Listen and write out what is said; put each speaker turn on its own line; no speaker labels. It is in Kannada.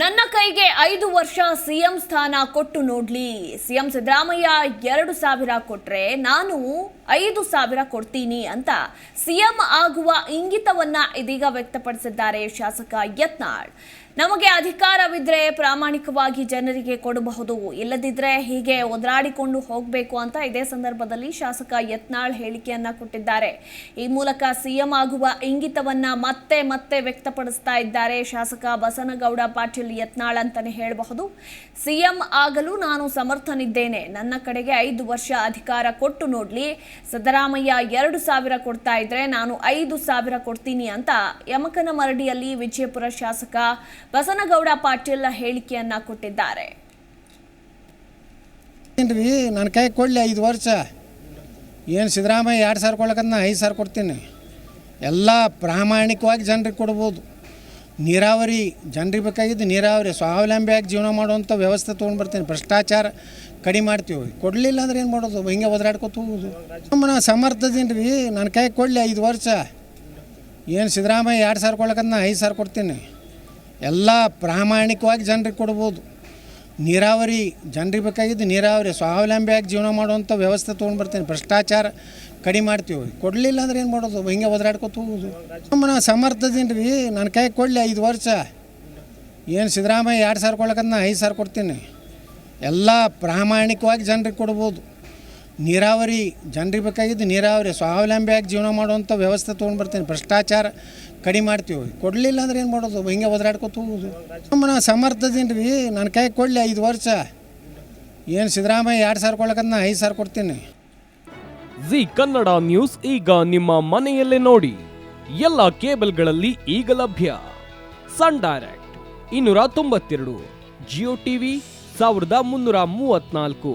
ನನ್ನ ಕೈಗೆ ಐದು ವರ್ಷ ಸಿಎಂ ಸ್ಥಾನ ಕೊಟ್ಟು ನೋಡ್ಲಿ. ಸಿಎಂ ಸಿದ್ದರಾಮಯ್ಯ ಎರಡು ಸಾವಿರ ಕೊಟ್ರೆ ನಾನು ಐದು ಸಾವಿರ ಕೊಡ್ತೀನಿ ಅಂತ ಸಿಎಂ ಆಗುವ ಇಂಗಿತವನ್ನ ಇದೀಗ ವ್ಯಕ್ತಪಡಿಸಿದ್ದಾರೆ ಶಾಸಕ ಯತ್ನಾಳ್. ನಮಗೆ ಅಧಿಕಾರವಿದ್ರೆ ಪ್ರಾಮಾಣಿಕವಾಗಿ ಜನರಿಗೆ ಕೊಡಬಹುದು. ಇಲ್ಲದಿದ್ರೆ ಹೀಗೆ ಒದರಾಡಿಕೊಂಡು ಹೋಗಬೇಕು ಅಂತ ಇದೇ ಸಂದರ್ಭದಲ್ಲಿ ಶಾಸಕ ಯತ್ನಾಳ್ ಹೇಳಿಕೆಯನ್ನ ಕೊಟ್ಟಿದ್ದಾರೆ. ಈ ಮೂಲಕ ಸಿಎಂ ಆಗುವ ಇಂಗಿತವನ್ನ ಮತ್ತೆ ಮತ್ತೆ ವ್ಯಕ್ತಪಡಿಸ್ತಾ ಇದ್ದಾರೆ ಶಾಸಕ ಬಸನಗೌಡ ಪಾಟೀಲ್ ಯತ್ನಾಳ್ ಅಂತಾನೆ ಹೇಳಬಹುದು. ಸಿಎಂ ಆಗಲು ನಾನು ಸಮರ್ಥನಿದ್ದೇನೆ. ನನ್ನ ಕಡೆಗೆ ಐದು ವರ್ಷ ಅಧಿಕಾರ ಕೊಟ್ಟು ನೋಡ್ಲಿ. ಸಿದ್ದರಾಮಯ್ಯ ಎರಡು ಸಾವಿರ ಕೊಡ್ತಾ ಇದ್ರೆ ನಾನು ಐದು ಸಾವಿರ ಕೊಡ್ತೀನಿ ಅಂತ ಯಮಕನ ಮರಡಿಯಲ್ಲಿ ವಿಜಯಪುರ ಶಾಸಕ ಬಸನಗೌಡ ಪಾಟೀಲ್ ಹೇಳಿಕೆಯನ್ನ ಕೊಟ್ಟಿದ್ದಾರೆ.
ನನ್ನ ಕೈ ಕೊಡಲಿ ಐದು ವರ್ಷ. ಏನು ಸಿದ್ದರಾಮಯ್ಯ ಎರಡು ಸಾವಿರ ಕೊಡ್ಲಕ್ಕ ನಾ ಐದು ಸಾವಿರ ಕೊಡ್ತೀನಿ. ಎಲ್ಲ ಪ್ರಾಮಾಣಿಕವಾಗಿ ಜನರಿಗೆ ಕೊಡ್ಬೋದು. ನೀರಾವರಿ, ಜನರಿಗೆ ಬೇಕಾಗಿದ್ದು ನೀರಾವರಿ, ಸ್ವಾವಲಂಬಿಯಾಗಿ ಜೀವನ ಮಾಡುವಂಥ ವ್ಯವಸ್ಥೆ ತೊಗೊಂಡು ಬರ್ತೀನಿ. ಭ್ರಷ್ಟಾಚಾರ ಕಡಿಮೆ ಮಾಡ್ತೀವಿ. ಕೊಡಲಿಲ್ಲ ಅಂದ್ರೆ ಏನು ಮಾಡೋದು? ಹಿಂಗೆ ಒದರಾಡ್ಕೊತ ಹೋಗೋದು. ನಮ್ಮನ್ನ ಸಮರ್ಥದೀನಿ ರೀ ನನ್ನ ಕೈ ಕೊಡಲಿ ಐದು ವರ್ಷ. ಏನು ಸಿದ್ದರಾಮಯ್ಯ ಎರಡು ಸಾವಿರ ಕೊಡ್ಲಕ್ಕ ನಾ ಐದು ಸಾವಿರ ಕೊಡ್ತೀನಿ. ಎಲ್ಲ ಪ್ರಾಮಾಣಿಕವಾಗಿ ಜನರಿಗೆ ಕೊಡ್ಬೋದು. ನೀರಾವರಿ, ಜನರಿಗೆ ಬೇಕಾಗಿದ್ದು ನೀರಾವರಿ, ಸ್ವಾವಲಂಬಿಯಾಗಿ ಜೀವನ ಮಾಡುವಂಥ ವ್ಯವಸ್ಥೆ ತೊಗೊಂಡು ಬರ್ತೀನಿ. ಭ್ರಷ್ಟಾಚಾರ ಕಡಿಮೆ ಮಾಡ್ತೀವಿ. ಕೊಡಲಿಲ್ಲ ಅಂದ್ರೆ ಏನು ಮಾಡೋದು? ಹಿಂಗೆ ಒದರಾಡ್ಕೊತ ಹೋಗೋದು. ನಾನು ಸಮರ್ಥದೀನಿ ರೀ. ನನ್ನ ಕೈ ಕೊಡಲಿ, ಐದು ವರ್ಷ. ಏನು ಸಿದ್ದರಾಮಯ್ಯ ಎರಡು ಸಾವಿರ ಕೊಡ್ಲಕ್ಕಂತ ನಾ ಐದು ಸಾವಿರ ಕೊಡ್ತೀನಿ. ಎಲ್ಲ ಪ್ರಾಮಾಣಿಕವಾಗಿ ಜನರಿಗೆ ಕೊಡ್ಬೋದು. ನೀರಾವರಿ, ಜನರಿಗೆ ಬೇಕಾಗಿದ್ದು ನೀರಾವರಿ ಸ್ವಾವಲಂಬಿಯಾಗಿ ಜೀವನ ಮಾಡುವಂಥ ವ್ಯವಸ್ಥೆ ತೊಗೊಂಡು ಬರ್ತೀನಿ. ಭ್ರಷ್ಟಾಚಾರ ಕಡಿಮೆ ಮಾಡ್ತೀವಿ. ಕೊಡಲಿಲ್ಲ ಅಂದ್ರೆ ಏನು ಮಾಡೋದು? ಹಿಂಗೆ ಒದರಾಡ್ಕೊತ ಹೋಗೋದು ನಮ್ಮನ್ನ ಸಮರ್ಥದೀನಿ ರೀ, ನನ್ನ ಕೈ ಕೊಡಲಿ, ಐದು ವರ್ಷ. ಏನು ಸಿದ್ದರಾಮಯ್ಯ ಎರಡು ಸಾವಿರ ಕೊಡ್ಲಕ್ಕಂತ ನಾ ಐದು ಸಾವಿರ ಕೊಡ್ತೀನಿ.
ಜಿ ಕನ್ನಡ ನ್ಯೂಸ್ ಈಗ ನಿಮ್ಮ ಮನೆಯಲ್ಲೇ ನೋಡಿ. ಎಲ್ಲ ಕೇಬಲ್ಗಳಲ್ಲಿ ಈಗ ಲಭ್ಯ. ಸನ್ ಡೈರೆಕ್ಟ್ ಇನ್ನೂರ ತೊಂಬತ್ತೆರಡು, ಜಿಯೋ ಟಿವಿ ಸಾವಿರದ ಮುನ್ನೂರ ಮೂವತ್ನಾಲ್ಕು